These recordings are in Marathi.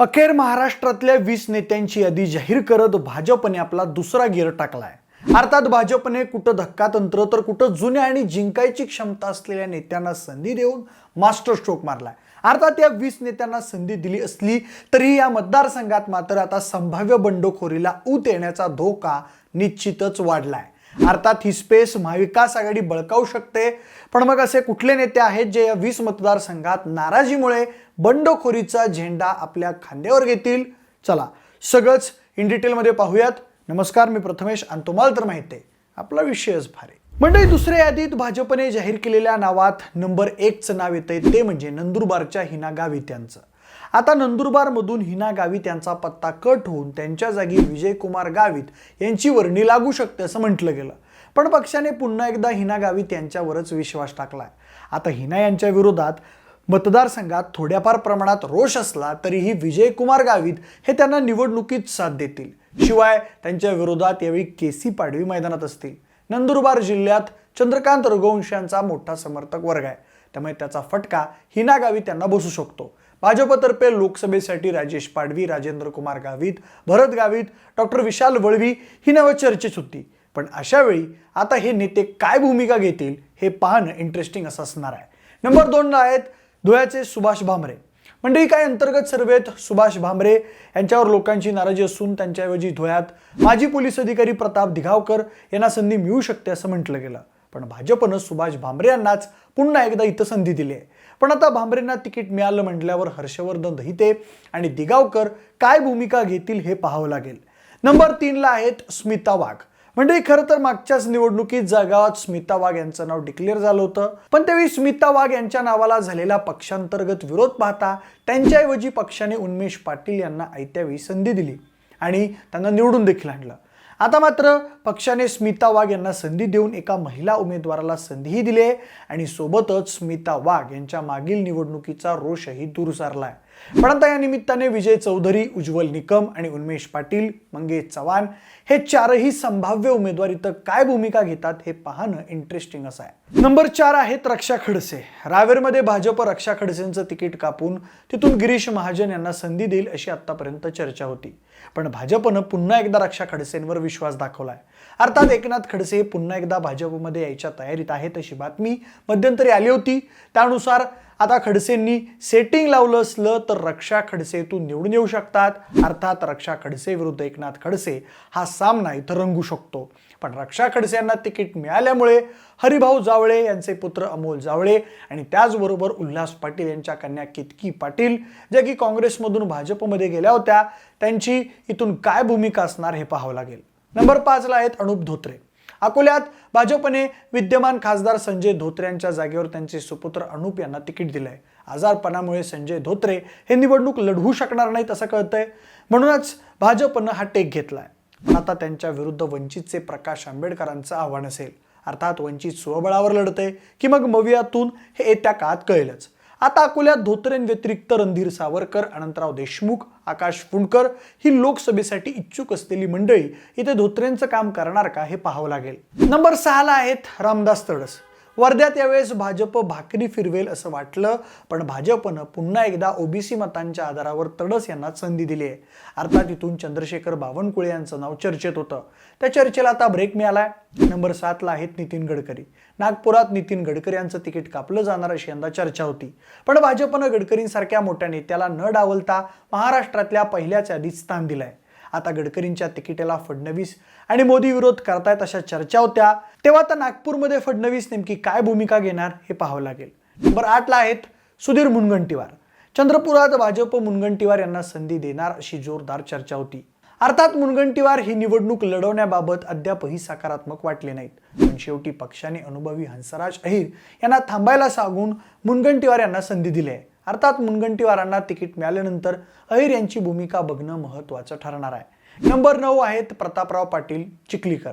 अखेर महाराष्ट्रातल्या वीस नेत्यांची यादी जाहीर करत भाजपने आपला दुसरा गिअर टाकलाय. अर्थात भाजपने कुठं धक्का तंत्र तर कुठं जुन्या आणि जिंकायची क्षमता असलेल्या नेत्यांना संधी देऊन मास्टर स्ट्रोक मारलाय. अर्थात या वीस नेत्यांना संधी दिली असली तरी या मतदारसंघात मात्र आता संभाव्य बंडखोरीला ऊत येण्याचा धोका निश्चितच वाढलाय. अर्थात ही स्पेस महाविकास आघाडी बळकावू शकते. पण मग असे कुठले नेते आहेत जे या वीस मतदारसंघात नाराजीमुळे बंडखोरीचा झेंडा आपल्या खांद्यावर घेतील? चला सगळंच इन डिटेलमध्ये पाहूयात. नमस्कार मी प्रथमेश आणि तुम्हाला तर माहिती आहे आपला विषयच भारी. मंडळी दुसऱ्या यादीत भाजपने जाहीर केलेल्या नावात नंबर एकचं नाव येतंय ते म्हणजे नंदुरबारच्या हिना गावित यांचं. आता नंदुरबारमधून हिना गावित यांचा पत्ता कट होऊन त्यांच्या जागी विजयकुमार गावित यांची वर्णी लागू शकते असं म्हटलं गेलं. पण पक्षाने पुन्हा एकदा हिना गावित यांच्यावरच विश्वास टाकलाय. आता हिना यांच्या विरोधात मतदारसंघात थोड्याफार प्रमाणात रोष असला तरीही विजयकुमार गावित हे त्यांना निवडणुकीत साथ देतील. शिवाय त्यांच्या विरोधात यावेळी केसी पाडवी मैदानात असतील. नंदुरबार जिल्ह्यात चंद्रकांत रघुवंश यांचा मोठा समर्थक वर्ग आहे. त्यामुळे त्याचा फटका हिना गावित त्यांना बसू शकतो. भाजपतर्फे लोकसभेसाठी राजेश पाडवी राजेंद्र कुमार गावित भरत गावित डॉक्टर विशाल वळवी ही नावं चर्चेत होती. पण अशावेळी आता हे नेते काय भूमिका घेतील हे पाहणं इंटरेस्टिंग असं असणार आहे. नंबर दोनला आहेत धुळ्याचे सुभाष भामरे. मंडळी काय अंतर्गत सर्वेत सुभाष भामरे यांच्यावर लोकांची नाराजी असून त्यांच्याऐवजी धुळ्यात माजी पोलीस अधिकारी प्रताप दिघावकर यांना संधी मिळू शकते असं म्हटलं गेलं. पण भाजपनं सुभाष भामरे यांनाच पुन्हा एकदा इथं संधी दिली आहे. पण आता भांबरेंना तिकीट मिळालं म्हटल्यावर हर्षवर्धन दहिते आणि दिगावकर काय भूमिका घेतील हे पाहावं लागेल. नंबर तीनला आहेत स्मिता वाघ. म्हणजे खरं तर मागच्याच निवडणुकीत जळगावात स्मिता वाघ यांचं नाव डिक्लेअर झालं होतं. पण त्यावेळी स्मिता वाघ यांच्या नावाला झालेला पक्षांतर्गत विरोध पाहता त्यांच्याऐवजी पक्षाने उन्मेष पाटील यांना ऐत्यावेळी संधी दिली आणि त्यांना निवडून देखील आणलं. आता मात्र पक्षाने स्मिता वाघ यांना संधी देऊन एका महिला उमेदवाराला संधीही दिली आहे आणि सोबतच स्मिता वाघ यांच्या मागील निवडणुकीचा रोषही दूर सारलाय. पण आता या निमित्ताने विजय चौधरी उज्ज्वल निकम आणि उन्मेष पाटील मंगेश चव्हाण हे चारही संभाव्य उमेदवार इथं काय भूमिका घेतात हे पाहणं इंटरेस्टिंग असं आहे. नंबर चार आहेत रक्षा खडसे. रावेरमध्ये भाजप रक्षा खडसेंचं तिकीट कापून तिथून गिरीश महाजन यांना संधी देईल अशी आतापर्यंत चर्चा होती. पण भाजपनं पुन्हा एकदा रक्षा खडसेंवर विश्वास दाखवलाय. अर्थात एकनाथ खडसे पुन्हा एकदा भाजपमध्ये यायच्या तयारीत आहेत अशी बातमी मध्यंतरी आली होती. त्यानुसार आता खडसेंनी सेटिंग लावलं असलं तर रक्षा खडसेतून निवडून येऊ शकतात. अर्थात रक्षा खडसे विरुद्ध एकनाथ खडसे हा सामना इथं रंगू शकतो. पण रक्षा खडसे यांना तिकीट मिळाल्यामुळे हरिभाऊ जावळे यांचे पुत्र अमोल जावळे आणि त्याचबरोबर उल्हास पाटील यांच्या कन्या कितकी पाटील ज्या की काँग्रेसमधून भाजपमध्ये गेल्या होत्या त्यांची इथून काय भूमिका असणार हे पाहावं लागेल. नंबर पाचला आहेत अनुप धोत्रे. अकोल्यात भाजपने विद्यमान खासदार संजय धोत्रे यांच्या जागेवर त्यांचे सुपुत्र अनुप यांना तिकीट दिलंय. आजारपणामुळे संजय धोत्रे हे निवडणूक लढवू शकणार नाहीत असं कळतंय. म्हणूनच भाजपनं हा टेक घेतलाय. आता त्यांच्या विरुद्ध वंचितचे प्रकाश आंबेडकरांचं आव्हान असेल. अर्थात वंचित स्वबळावर लढते की मग मवियातून हे येत्या काळात कळेलच. आता अकोल्यात धोत्रेंव्यतिरिक्त रणधीर सावरकर अनंतराव देशमुख आकाश फुंडकर ही लोकसभेसाठी इच्छुक असलेली मंडळी इथे धोत्रेंचं काम करणार का हे पाहावं लागेल. नंबर सहाला आहेत रामदास तडस. वर्ध्यात यावेळेस भाजप भाकरी फिरवेल असं वाटलं पण भाजपनं पुन्हा एकदा ओबीसी मतांच्या आधारावर तडस यांना संधी दिली आहे अर्थात इथून चंद्रशेखर बावनकुळे यांचं नाव चर्चेत होतं. त्या चर्चेला आता ब्रेक मिळालाय. नंबर सातला आहेत नितीन गडकरी. नागपुरात नितीन गडकरी यांचं तिकीट कापलं जाणार अशी यंदा चर्चा होती. पण भाजपनं गडकरींसारख्या मोठ्या नेत्याला न डावलता महाराष्ट्रातल्या पहिल्याच यादीत स्थान दिलंय. आता गडकरींच्या तिकिटाला फडणवीस आणि मोदी विरोध करतायत अशा चर्चा होत्या. तेव्हा आता नागपूरमध्ये फडणवीस नेमकी काय भूमिका घेणार हे पाहावं लागेल. नंबर आठला आहेत सुधीर मुनगंटीवार. चंद्रपुरात भाजप मुनगंटीवार यांना संधी देणार अशी जोरदार चर्चा होती. अर्थात मुनगंटीवार ही निवडणूक लढवण्याबाबत अद्यापही सकारात्मक वाटले नाहीत. पण शेवटी पक्षाने अनुभवी हंसराज अहिर यांना थांबायला सांगून मुनगंटीवार यांना संधी दिली आहे. अर्थात मुनगंटीवारांना तिकीट मिळाल्यानंतर अहिर यांची भूमिका बघणं महत्त्वाचं ठरणार आहे. नंबर नऊ आहेत प्रतापराव पाटील चिखलीकर.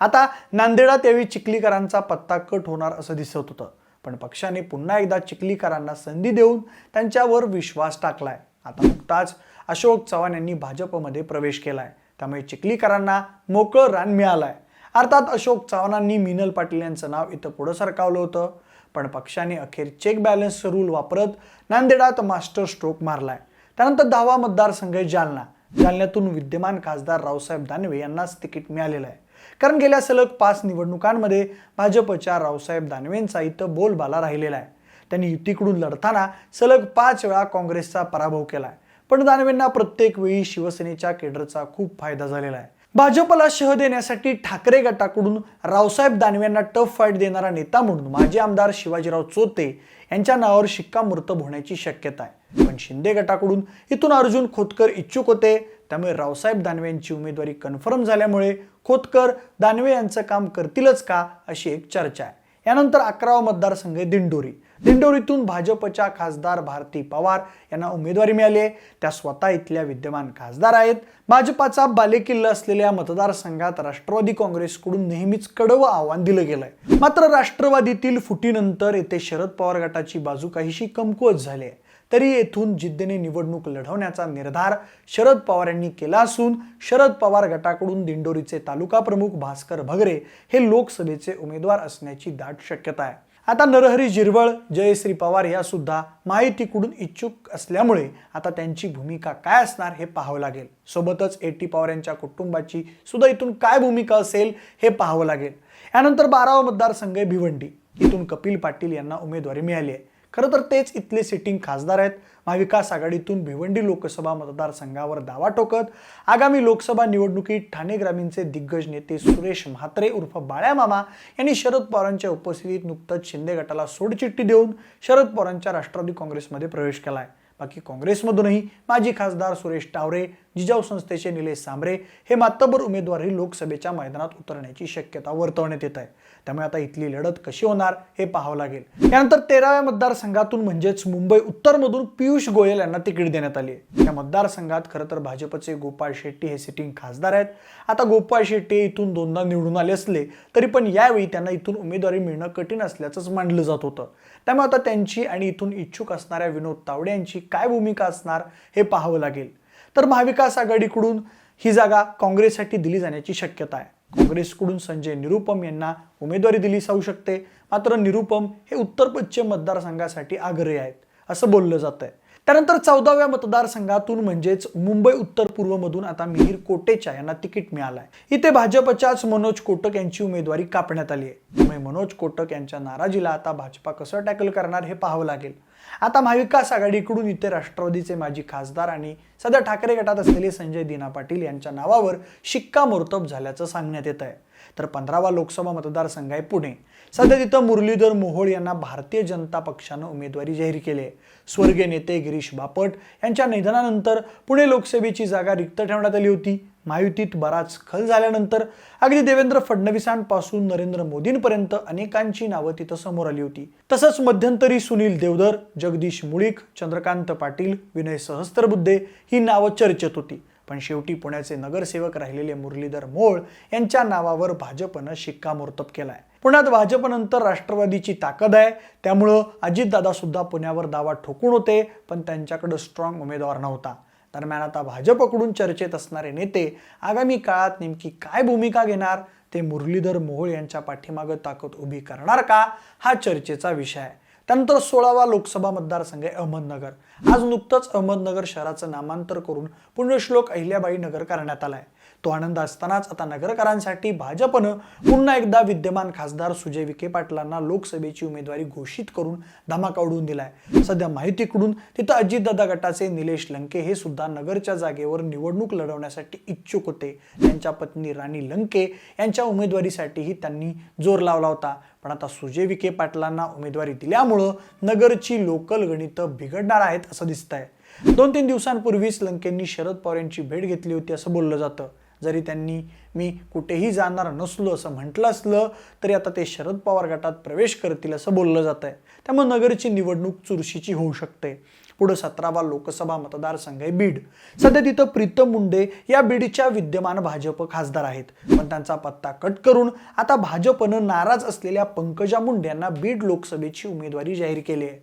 आता नांदेडात यावेळी चिखलीकरांचा पत्ता कट होणार असं दिसत होतं. पण पक्षाने पुन्हा एकदा चिखलीकरांना संधी देऊन त्यांच्यावर विश्वास टाकलाय. आता नुकताच अशोक चव्हाण यांनी भाजपमध्ये प्रवेश केलाय. त्यामुळे चिखलीकरांना मोकळं रान मिळालंय. अर्थात अशोक चव्हाणांनी मिनल पाटील यांचं नाव इथं पुढं सरकावलं होतं. पण पक्षाने अखेर चेक बॅलन्स रूल वापरत नांदेडात मास्टर स्ट्रोक मारलाय. त्यानंतर दहावा मतदारसंघ जालना. जालन्यातून विद्यमान खासदार रावसाहेब दानवे यांनाच तिकीट मिळालेलं आहे. कारण गेल्या सलग पाच निवडणुकांमध्ये भाजपच्या रावसाहेब दानवेंचा इथं बोलबाला राहिलेला आहे. त्यांनी युतीकडून लढताना सलग पाच वेळा काँग्रेसचा पराभव केला आहे पण दानवेंना प्रत्येक वेळी शिवसेनेच्या केडरचा खूप फायदा झालेला आहे. भाजपला शह देण्यासाठी ठाकरे गटाकडून रावसाहेब दानवेंना टफ फाईट देणारा नेता म्हणून माजी आमदार शिवाजीराव चोते यांच्या नावावर शिक्कामोर्तब होण्याची शक्यता आहे. पण शिंदे गटाकडून इथून अर्जुन खोतकर इच्छुक होते त्यामुळे रावसाहेब दानवे यांची उमेदवारी कन्फर्म झाल्यामुळे खोतकर दानवे यांचं काम करतीलच का अशी एक चर्चा आहे. यानंतर अकरावा मतदारसंघ दिंडोरी. दिंडोरीतून भाजपच्या खासदार भारती पवार यांना उमेदवारी मिळाली आहे. त्या स्वतः इथल्या विद्यमान खासदार आहेत. भाजपाचा बालेकिल्ला असलेल्या मतदारसंघात राष्ट्रवादी काँग्रेसकडून नेहमीच कडवं आव्हान दिलं गेलंय. मात्र राष्ट्रवादीतील फुटीनंतर येथे शरद पवार गटाची बाजू काहीशी कमकुवत झाली आहे. तरी येथून जिद्दीने निवडणूक लढवण्याचा निर्धार शरद पवार यांनी केला असून शरद पवार गटाकडून दिंडोरीचे तालुका प्रमुख भास्कर भगरे हे लोकसभेचे उमेदवार असण्याची दाट शक्यता आहे. आता नरहरी जिरवळ जयश्री पवार या सुद्धा माहितीकडून इच्छुक असल्यामुळे आता त्यांची भूमिका काय असणार हे पाहावं लागेल. सोबतच एटी पवार यांच्या कुटुंबाची सुद्धा इथून काय भूमिका असेल हे पाहावं लागेल. यानंतर बारावा मतदारसंघ भिवंडी. इथून कपिल पाटील यांना उमेदवारी मिळाली आहे. खरं तर तेच इथले सिटिंग खासदार आहेत. महाविकास आघाडीतून भिवंडी लोकसभा मतदारसंघावर दावा ठोकत आगामी लोकसभा निवडणुकीत ठाणे ग्रामीणचे दिग्गज नेते सुरेश म्हात्रे उर्फ बाळ्या मामा यांनी शरद पवारांच्या उपस्थितीत नुकतंच शिंदे गटाला सोडचिठ्ठी देऊन शरद पवारांच्या राष्ट्रवादी काँग्रेसमध्ये प्रवेश केला आहे बाकी काँग्रेसमधूनही माजी खासदार सुरेश टावरे जिजाऊ संस्थेचे निलेश सांबरे हे मातबर उमेदवारही लोकसभेच्या मैदानात उतरण्याची शक्यता वर्तवण्यात येत आहे. त्यामुळे आता इथली लढत कशी होणार हे पाहावं लागेल. त्यानंतर तेराव्या मतदारसंघातून म्हणजेच मुंबई उत्तरमधून पियुष गोयल यांना तिकीट देण्यात आली आहे. या मतदारसंघात खरं तर भाजपचे गोपाळ शेट्टी हे सिटिंग खासदार आहेत. आता गोपाळ शेट्टी इथून दोनदा निवडून आले असले तरी पण यावेळी त्यांना इथून उमेदवारी मिळणं कठीण असल्याचंच मानलं जात होतं. त्यामुळे आता त्यांची आणि इथून इच्छुक असणाऱ्या विनोद तावडे यांची काय भूमिका असणार हे पाहावं लागेल. तर महाविकास आघाडीकडून ही जागा काँग्रेससाठी दिली जाण्याची शक्यता आहे. काँग्रेसकडून संजय निरुपम यांना उमेदवारी दिली जाऊ शकते. मात्र निरुपम हे उत्तर पश्चिम मतदारसंघासाठी आग्रही आहेत असं बोललं जात आहे त्यानंतर चौदाव्या मतदारसंघातून म्हणजेच मुंबई उत्तर पूर्वमधून आता मिहीर कोटेचा यांना तिकीट मिळालंय. इथे भाजपच्याच मनोज कोटक यांची उमेदवारी कापण्यात आली आहे. त्यामुळे मनोज कोटक यांच्या नाराजीला आता भाजपा कसं टॅकल करणार हे पाहावं लागेल. आता महाविकास आघाडीकडून इथे राष्ट्रवादीचे माजी खासदार आणि सध्या ठाकरे गटात असलेले संजय दिना पाटील यांच्या नावावर शिक्कामोर्तब झाल्याचं सांगण्यात येत आहे. तर पंधरावा लोकसभा मतदारसंघ आहे पुणे. सध्या तिथं मुरलीधर मोहोळ यांना भारतीय जनता पक्षानं उमेदवारी जाहीर केली आहे. स्वर्गीय नेते गिरीश बापट यांच्या निधनानंतर पुणे लोकसभेची जागा रिक्त ठेवण्यात आली होती. महायुतीत बराच खल झाल्यानंतर अगदी देवेंद्र फडणवीसांपासून नरेंद्र मोदींपर्यंत अनेकांची नावं तिथं समोर आली होती. तसंच मध्यंतरी सुनील देवधर जगदीश मुळीक चंद्रकांत पाटील विनय सहस्त्रबुद्धे ही नावं चर्चेत होती. पण शेवटी पुण्याचे नगरसेवक राहिलेले मुरलीधर मोळ यांच्या नावावर भाजपनं शिक्कामोर्तब केलाय. पुण्यात भाजपनंतर राष्ट्रवादीची ताकद आहे. त्यामुळं अजितदादा सुद्धा पुण्यावर दावा ठोकून होते पण त्यांच्याकडे स्ट्रॉंग उमेदवार नव्हता. दरम्यान आता भाजपकडून चर्चेत असणारे नेते आगामी काळात नेमकी काय भूमिका घेणार ते मुरलीधर मोहोळ यांच्या पाठीमागं ताकद उभी करणार का? हा चर्चेचा विषय आहे. त्यानंतर सोळावा लोकसभा मतदारसंघ आहे अहमदनगर. आज नुकतंच अहमदनगर शहराचं नामांतर करून पुण्यश्लोक अहिल्याबाई नगर करण्यात आलाय. तो आनंद असतानाच आता नगरकरांसाठी भाजपनं पुन्हा एकदा विद्यमान खासदार सुजय विखे पाटलांना लोकसभेची उमेदवारी घोषित करून धमाका उडवून दिलाय. सध्या माहितीकडून तिथं अजितदादा गटाचे निलेश लंके हे सुद्धा नगरच्या जागेवर निवडणूक लढवण्यासाठी इच्छुक होते. त्यांच्या पत्नी राणी लंके यांच्या उमेदवारीसाठीही त्यांनी जोर लावला होता. पण आता सुजय विखे पाटलांना उमेदवारी दिल्यामुळं नगरची लोकल गणितं बिघडणार आहेत असं दिसतंय. दोन तीन दिवसांपूर्वीच लंकेंनी शरद पवार यांची भेट घेतली होती असं बोललं जातं. जरी त्यांनी मी कुठेही जाणार नसलो असं म्हटलं असलं तरी आता ते शरद पवार गटात प्रवेश करतील असं बोललं जात आहे त्यामुळे नगरची निवडणूक चुरशीची होऊ शकते. पुढं सतरावा लोकसभा मतदारसंघ आहे बीड. सध्या तिथं प्रीतम मुंडे या बीडच्या विद्यमान भाजप खासदार आहेत. पण त्यांचा पत्ता कट करून आता भाजपनं नाराज असलेल्या पंकजा मुंडे यांना बीड लोकसभेची उमेदवारी जाहीर केली आहे.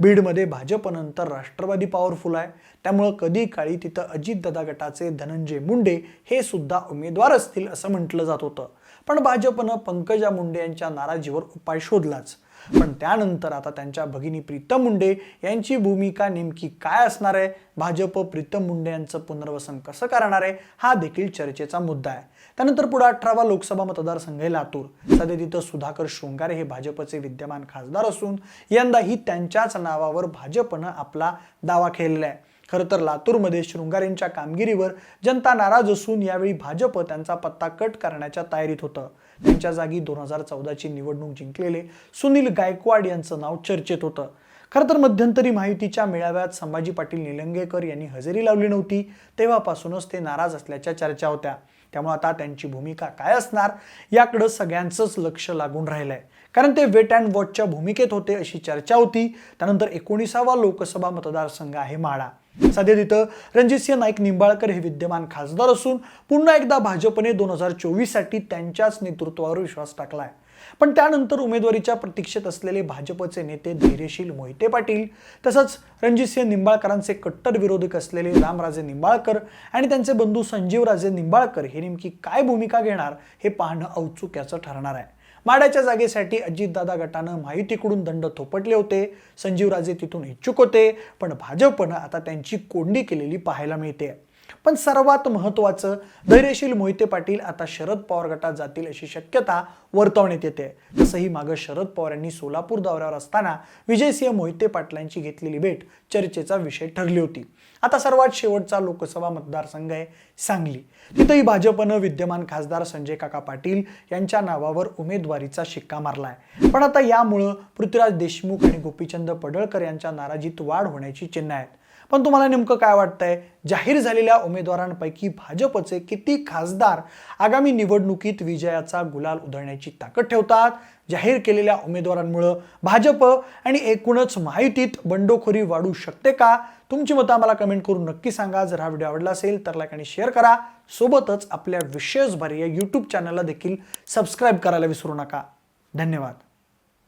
बीडमध्ये भाजपनंतर राष्ट्रवादी पॉवरफुल आहे. त्यामुळं कधी काळी तिथं अजितदादा गटाचे धनंजय मुंडे हे सुद्धा उमेदवार असतील असं म्हटलं जात होतं. पण भाजपनं पंकजा मुंडे यांच्या नाराजीवर उपाय शोधलाच. पण त्यानंतर आता त्यांच्या भगिनी प्रीतम मुंडे यांची भूमिका नेमकी काय असणार आहे? भाजप प्रीतम मुंडे यांचं पुनर्वसन कसं करणार आहे? हा देखील चर्चेचा मुद्दा आहे. त्यानंतर पुढे अठरावा लोकसभा मतदारसंघ आहे लातूर. सध्या तिथं सुधाकर शृंगारे हे भाजपचे विद्यमान खासदार असून यंदाही त्यांच्याच नावावर भाजपनं आपला दावा खेळलेला आहे. खरं तर लातूरमध्ये शृंगारेंच्या कामगिरीवर जनता नाराज असून यावेळी भाजप त्यांचा पत्ता कट करण्याच्या तयारीत होतं. त्यांच्या जागी दोन हजार चौदाची निवडणूक जिंकलेले सुनील गायकवाड यांचं नाव चर्चेत होतं. खरं तर मध्यंतरी माहितीच्या मेळाव्यात संभाजी पाटील निलंगेकर यांनी हजेरी लावली नव्हती. तेव्हापासूनच ते नाराज असल्याच्या चर्चा होत्या. त्यामुळे आता त्यांची भूमिका काय असणार याकडं सगळ्यांचंच लक्ष लागून राहिलंय. कारण ते वेट अँड वॉचच्या भूमिकेत होते अशी चर्चा होती. त्यानंतर एकोणीसावा लोकसभा मतदारसंघ आहे माळा. सध्या तिथं रणजितसिंह नाईक निंबाळकर हे विद्यमान खासदार असून पुन्हा एकदा भाजपने दोन हजार चोवीससाठी त्यांच्याच नेतृत्वावर विश्वास टाकला आहे पण त्यानंतर उमेदवारीच्या प्रतीक्षेत असलेले भाजपचे नेते धैर्यशील मोहिते पाटील तसंच रणजितसिंह निंबाळकरांचे कट्टर विरोधक असलेले रामराजे निंबाळकर आणि त्यांचे बंधू संजीवराजे निंबाळकर हे नेमकी काय भूमिका घेणार हे पाहणं औत्सुक्याचं ठरणार आहे. माडाच्या जागेसाठी अजितदादा गटानं माहितीकडून दंड थोपटले होते. संजीवराजे तिथून इच्छुक होते पण भाजपनं आता त्यांची कोंडी केलेली पाहायला मिळते. पण सर्वात महत्त्वाचं धैर्यशील मोहिते पाटील आता शरद पवार गटात जातील अशी शक्यता वर्तवण्यात येते. तसंही मागं शरद पवार यांनी सोलापूर दौऱ्यावर असताना विजयसिंह मोहिते पाटलांची घेतलेली भेट चर्चेचा विषय ठरली होती. आता सर्वात शेवटचा लोकसभा मतदारसंघ आहे सांगली. तिथंही भाजपनं विद्यमान खासदार संजय काका पाटील यांच्या नावावर उमेदवारीचा शिक्का मारलाय. पण आता यामुळं पृथ्वीराज देशमुख आणि गोपीचंद पडळकर यांच्या नाराजीत वाढ होण्याची चिन्ह आहेत. पण तुम्हाला नेमकं काय वाटतंय? जाहीर झालेल्या उमेदवारांपैकी भाजपचे किती खासदार आगामी निवडणुकीत विजयाचा गुलाल उधळण्याची ताकद ठेवतात? जाहीर केलेल्या उमेदवारांमुळं भाजप आणि एकूणच माहितीत बंडखोरी वाढू शकते का? तुमची मतं आम्हाला कमेंट करून नक्की सांगा. जर हा व्हिडिओ आवडला असेल तर लाईक आणि शेअर करा. सोबतच आपल्या विशेष भारी या यूट्यूब चॅनलला देखील सबस्क्राईब करायला विसरू नका. धन्यवाद.